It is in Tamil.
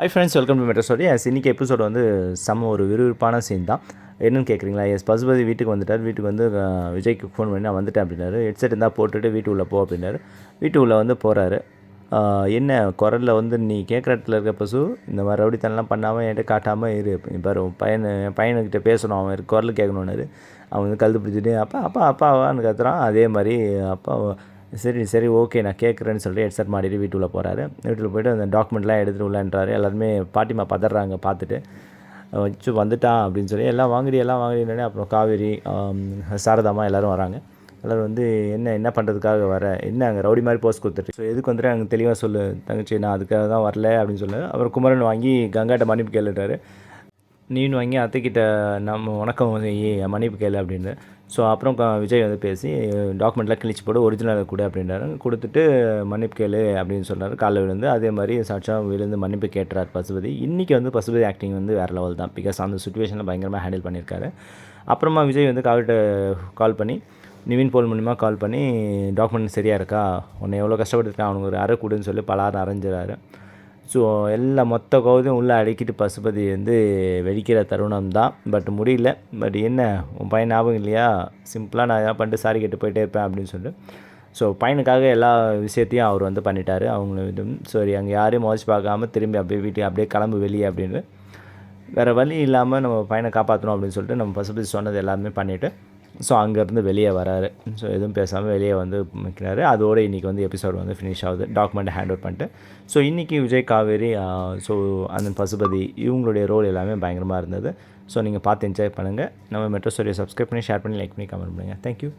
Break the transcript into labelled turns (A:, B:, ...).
A: Hi friends welcome to metro stories இன்றைக்கி எபிசோட் வந்து செம்ம ஒரு விறுவிறுப்பான சீன் தான். என்னென்னு கேட்குறீங்களா எஸ் பசுபதி வீட்டுக்கு வந்துட்டார். வீட்டுக்கு வந்து விஜய்க்கு ஃபோன் பண்ணி நான் வந்துட்டேன் அப்படின்னாரு. ஹெட்செட் இருந்தால் போட்டுட்டு வீட்டு உள்ளே போ அப்படின்னாரு. வீட்டு உள்ளே வந்து போகிறாரு என்ன குரலில் வந்து நீ கேட்குற இடத்துல இருக்க பசு இந்த மாதிரி ரவுடித்தனம்லாம் பண்ணாமல் என்கிட்ட காட்டாமல் இரு. பாரு உன் என் பையனுக்கிட்ட பேசணும். அவன் குரல் கேட்கணுன்னாரு அவன் வந்து கழுத்து பிடிச்சிட்டு அப்பா அப்பா அப்பாவான்னு கத்துறான். அதே மாதிரி அப்பா சரி சரி ஓகே நான் கேட்குறேன்னு சொல்லிட்டு ஹெட்செட் மாட்டிட்டு வீட்டுக்குள்ளே போகிறாரு வீட்டில் போயிட்டு அந்த டாக்குமெண்ட்லாம் எடுத்துகிட்டு உள்ளன்றாரு. எல்லாருமே பாட்டிமா பதறாங்க பார்த்துட்டு. வச்சு வந்துட்டான் அப்படின்னு சொல்லி எல்லாம் வாங்குடி எல்லாம் வாங்குடினே அப்புறம் காவேரி சாரதாமா எல்லோரும் வராங்க. எல்லோரும் வந்து என்ன என்ன பண்ணுறதுக்காக வர? என்ன அங்கே ரவுடி மாதிரி போஸ்ட் கொடுத்துட்டு? ஸோ எதுக்கு வந்துட்டு அங்கே தெளிவாக சொல்லு. தங்கச்சி நான் அதுக்காக தான் வரல அப்படின்னு சொல்லு. அப்புறம் குமரன் வாங்கி கங்காட்ட மன்னிப்பு கேளுட்டாரு நீனு வாங்கி அத்தைக்கிட்ட நம்ம வணக்கம் மன்னிப்பு கேளு அப்படின்னு. ஸோ அப்புறம் க- விஜய் வந்து பேசி டாக்குமெண்ட்லாம் கிழிச்சு போட்டு ஒரிஜினல் கொடு அப்படின்றாரு. கொடுத்துட்டு மன்னிப்பு கேளு அப்படின்னு சொல்கிறாரு காலைல விழுந்து அதே மாதிரி சாட்சா விழுந்து மன்னிப்பு கேட்டுறாரு பசுபதி. இன்றைக்கி வந்து பசுபதி ஆக்டிங் வந்து வேறு லெவல் தான். பிகாஸ் அந்த சுச்சுவேஷனில் பயங்கரமாக ஹேண்டில் பண்ணியிருக்காரு. அப்புறமா விஜய் வந்து கால்கிட்ட கால் பண்ணி நிவின் போல் மூலிமா கால் பண்ணி டாக்குமெண்ட் சரியாக இருக்கா? உன்னை எவ்வளோ கஷ்டப்பட்டுருக்கேன்? அவனுக்கு ஒரு அரை கொடுன்னு சொல்லி பலாரம் அரைஞ்சிறாரு ஸோ எல்லா மொத்த கோவத்தையும் உள்ளே அடக்கிட்டு பசுபதி வந்து வெடிக்கிற தருணம் தான் பட் முடியல. பட் என்ன உன் பையன் ஞாபகம் இல்லையா? சிம்பிளாக நான் எதாவது பண்ணிட்டு சாரி கேட்டு போயிட்டே இருப்பேன் அப்படின்னு சொல்லிட்டு. ஸோ பையனுக்காக எல்லா விஷயத்தையும் அவர் வந்து பண்ணிட்டார். அவங்கள இது சரி அங்கே யாரையும் மோதிச்சு பார்க்காம திரும்பி அப்படியே வீட்டுக்கு அப்படியே கிளம்பு வெளியே அப்படின்னு. வேறு வழி இல்லாமல் நம்ம பையனை காப்பாற்றணும் அப்படின்னு சொல்லிட்டு நம்ம பசுபதி சொன்னது எல்லாமே பண்ணிவிட்டு ஸோ அங்கேருந்து வெளியே வராரு. ஸோ எதுவும் பேசாமல் வெளியே வந்து நிற்கிறாரு அதோட இன்றைக்கி வந்து எபிசோட் வந்து ஃபினிஷ் ஆகுது. டாக்குமெண்ட் ஹேண்ட் ஓவர் பண்ணிட்டு. ஸோ இன்றைக்கி விஜய் காவேரி ஸோ அந்த பசுபதி இவங்களுடைய ரோல் எல்லாமே பயங்கரமாக இருந்தது. ஸோ நீங்கள் பார்த்து என்ஜாய் பண்ணுங்கள் நம்ம மெட்ரோ ஸ்டோரியை சப்ஸ்கிரைப் பண்ணி ஷேர் பண்ணி லைக் பண்ணி கமெண்ட் பண்ணுங்கள் தேங்க்யூ